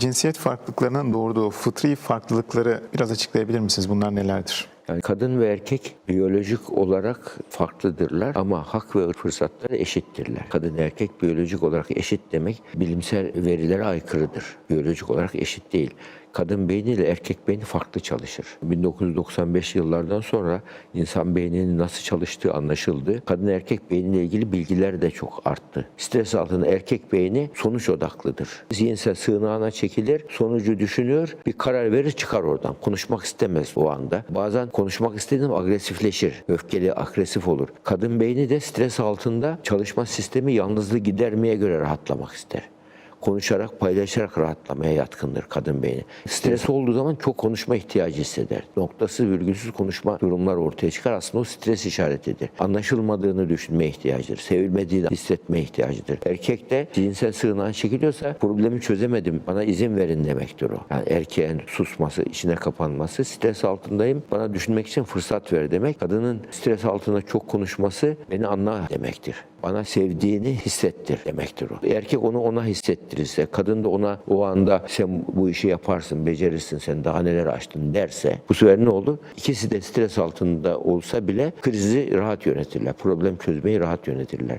Cinsiyet farklılıklarının doğurduğu fıtri farklılıkları biraz açıklayabilir misiniz? Bunlar nelerdir? Yani kadın ve erkek biyolojik olarak farklıdırlar ama hak ve fırsatları eşittirler. Kadın erkek biyolojik olarak eşit demek bilimsel verilere aykırıdır. Biyolojik olarak eşit değil. Kadın beyni ile erkek beyni farklı çalışır. 1995 yıllardan sonra insan beyninin nasıl çalıştığı anlaşıldı. Kadın erkek beyniyle ilgili bilgiler de çok arttı. Stres altında erkek beyni sonuç odaklıdır. Zihinsel sığınağına çekilir, sonucu düşünür, bir karar verir çıkar oradan. Konuşmak istemez o anda. Bazen konuşmak istediğinde agresifleşir. Öfkeli, agresif olur. Kadın beyni de stres altında çalışma sistemi yalnızlığı gidermeye göre rahatlamak ister konuşarak, paylaşarak rahatlamaya yatkındır kadın beyni. Stres olduğu zaman çok konuşma ihtiyacı hisseder. Noktasız, virgülsüz konuşma durumlar ortaya çıkar. Aslında o stres işaretidir. Anlaşılmadığını düşünme ihtiyacıdır. Sevilmediğini hissetme ihtiyacıdır. Erkek de cinsel sığınağa çekiliyorsa problemi çözemedim, bana izin verin demektir o. Yani erkeğin susması, içine kapanması, stres altındayım, bana düşünmek için fırsat ver demek. Kadının stres altında çok konuşması beni anla demektir. Bana sevdiğini hissettir demektir o. Erkek onu ona hissettirirse, kadın da ona o anda sen bu işi yaparsın, becerirsin, sen daha neler açtın derse bu sefer ne oldu? İkisi de stres altında olsa bile krizi rahat yönetirler. Problem çözmeyi rahat yönetirler.